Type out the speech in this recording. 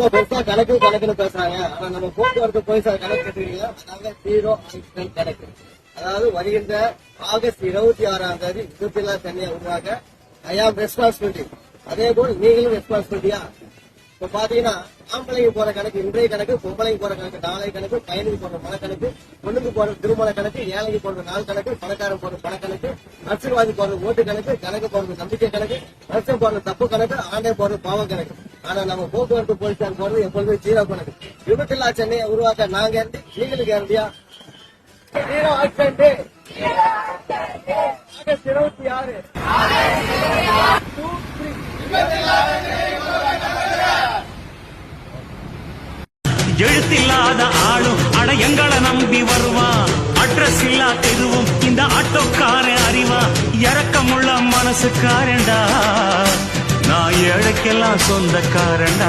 கணக்கு கணக்குன்னு பேசுறாங்க. ஆனா நம்ம போக்குவரத்து போலீசார் கணக்கு கேட்டுருக்கீங்க ஜீரோ ஆக்சிடென்ட் கணக்கு அதாவது வருகின்ற ஆகஸ்ட் இருபத்தி ஆறாம் தேதி விபத்தில்லா சென்னையை உருவாக்க ஐ ஆம் ரெஸ்பான்சிபிலிட்டி அதே போல் நீங்களும் ரெஸ்பான்சிபிலிட்டியா இப்ப பாத்தீங்கன்னா ஆம்பளைக்கு போற கணக்கு இன்றைய கணக்கு பொம்பளைக்கு போற கணக்கு நாளை கணக்கு பயனுக்கு போடுற மன கணக்கு பொண்ணுக்கு போற திருமண கணக்கு ஏழைக்கு போடுற நாள் கணக்கு பணக்காரன் போடுற பண கணக்கு அரசியல்வாதி ஓட்டு கணக்கு கணக்கு போடுற நம்பிக்கை கணக்கு வருஷம் போடுற தப்பு கணக்கு ஆண்டை போடுற பாவ கணக்கு. ஆனா நம்ம போக்குவரத்து போலீசார் போறது எப்பொழுதுமே ஜீரோ கணக்கு விபத்தில்லா சென்னையை உருவாக்க நாங்க இருந்து நீங்களுக்கு கேரண்டியா ஜீரோ ஆக்சிடென்ட் ஆகஸ்ட் இருபத்தி ஆறு. எழுத்தில்லாத ஆளும் அட எங்களை நம்பி வருவான் அட்ரஸ் இல்லா தெருவும் இந்த ஆட்டோக்காரன் அறிவா. இறக்கமுள்ள மனசுக்காரன்டா. எனக்கெல்லாம் சொந்தக்காரண்டா